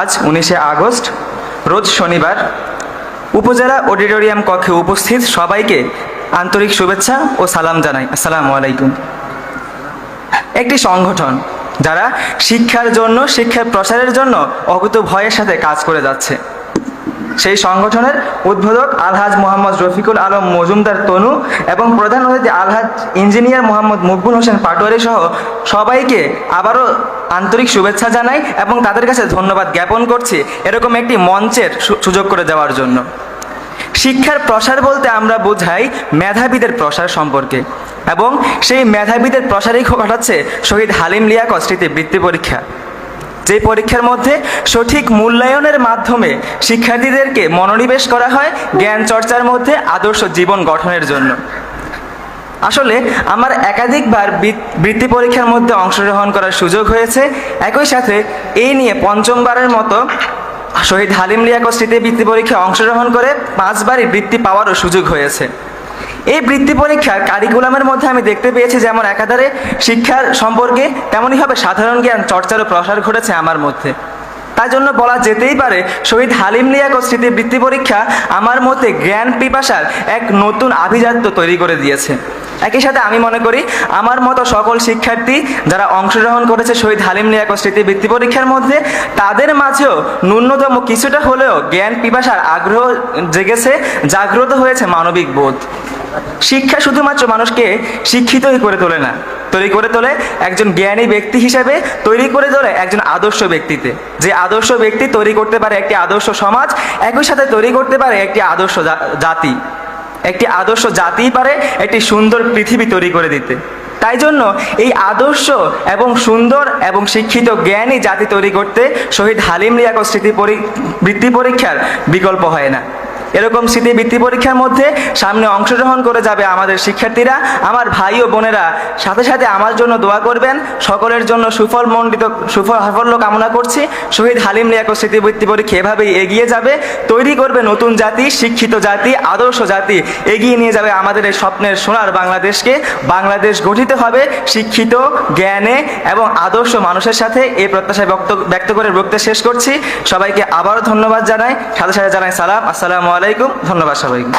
আজ উনিশে আগস্ট, রোজ শনিবার। উপজেলা অডিটোরিয়াম কক্ষে উপস্থিত সবাইকে আন্তরিক শুভেচ্ছা ও সালাম জানাই। আসসালামু আলাইকুম। একটি সংগঠন যারা শিক্ষার জন্য, শিক্ষার প্রসারের জন্য অকুত ভয়ের সাথে কাজ করে যাচ্ছে। সেই সংগঠনের উদ্বোধক আলহাজ মোহাম্মদ রফিকুল আলম মজুমদার তনু এবং প্রধান অতিথি আলহাজ ইঞ্জিনিয়ার মোহাম্মদ মকবুল হোসেন পাটোয়ারি সহ সবাইকে আবারও আন্তরিক শুভেচ্ছা জানাই এবং তাদের কাছে ধন্যবাদ জ্ঞাপন করছি এরকম একটি মঞ্চের সুযোগ করে দেওয়ার জন্য। শিক্ষার প্রসার বলতে আমরা বোঝাই মেধাবীদের প্রসার সম্পর্কে এবং সেই মেধাবীদের প্রসারই ঘটাচ্ছে শহীদ হালিম লিয়াকত স্মৃতি বৃত্তি পরীক্ষা। যে পরীক্ষার মধ্যে সঠিক মূল্যায়নের মাধ্যমে শিক্ষার্থীদেরকে মনোনিবেশ করা হয় জ্ঞান চর্চার মধ্যে আদর্শ জীবন গঠনের জন্য। আসলে আমার একাধিকবার বৃত্তি পরীক্ষার মধ্যে অংশগ্রহণ করার সুযোগ হয়েছে। একই সাথে এই নিয়ে পঞ্চমবারের মতো শহীদ হালিম লিয়াকত স্মৃতি বৃত্তি পরীক্ষায় অংশগ্রহণ করে পাঁচবারই বৃত্তি পাওয়ারও সুযোগ হয়েছে। এই বৃত্তি পরীক্ষার কারিকুলামের মধ্যে আমি দেখতে পেয়েছি যেমন একাধারে শিক্ষার সম্পর্কে তেমনইভাবে সাধারণ জ্ঞান চর্চারও প্রসার ঘটেছে আমার মধ্যে। তাই জন্য বলা যেতেই পারে, শহীদ হালিম লিয়াকত স্মৃতি বৃত্তি পরীক্ষা আমার মতে জ্ঞান পিপাসার এক নতুন আভিজাত্য তৈরি করে দিয়েছে। একই সাথে আমি মনে করি, আমার মতো সকল শিক্ষার্থী যারা অংশগ্রহণ করেছে শহীদ হালিম লিয়াকত স্মৃতি বৃত্তি পরীক্ষার মধ্যে, তাদের মাঝেও ন্যূনতম কিছুটা হলেও জ্ঞান পিপাসার আগ্রহ জেগেছে, জাগ্রত হয়েছে মানবিক বোধ। শিক্ষা শুধুমাত্র মানুষকে শিক্ষিতই করে তোলে না, তৈরি করে তোলে একজন জ্ঞানী ব্যক্তি হিসেবে, তৈরি করে তোলে একজন আদর্শ ব্যক্তিতে। যে আদর্শ ব্যক্তি তৈরি করতে পারে একটি আদর্শ সমাজ, একই সাথে তৈরি করতে পারে একটি আদর্শ জাতি। একটি আদর্শ জাতিই পারে একটি সুন্দর পৃথিবী তৈরি করে দিতে। তাই জন্য এই আদর্শ এবং সুন্দর এবং শিক্ষিত জ্ঞানী জাতি তৈরি করতে শহীদ হালিম লিয়াকত স্মৃতি বৃত্তি পরীক্ষার বিকল্প হয় না। এরকম স্মৃতি বৃত্তি পরীক্ষার মধ্যে সামনে অংশগ্রহণ করে যাবে আমাদের শিক্ষার্থীরা। আমার ভাই ও বোনেরা, সাথে সাথে আমার জন্য দোয়া করবেন। সকলের জন্য সুফল মণ্ডিত, সুফল সাফল্য কামনা করছি। শহীদ হালিম লিয়াকত স্মৃতি বৃত্তি পরীক্ষা এভাবেই এগিয়ে যাবে। তৈরি করবে নতুন জাতি, শিক্ষিত জাতি, আদর্শ জাতি। এগিয়ে নিয়ে যাবে আমাদের এই স্বপ্নের সোনার বাংলাদেশকে। বাংলাদেশ গঠিত হবে শিক্ষিত, জ্ঞানে এবং আদর্শ মানুষের সাথে। এই প্রত্যাশায় ব্যক্ত ব্যক্ত করে বক্তব্য শেষ করছি। সবাইকে আবারও ধন্যবাদ জানাই। সাথে সাথে জানাই সালাম। আসসালামু আলাইকুম ধন্যবাদ সবাইকে।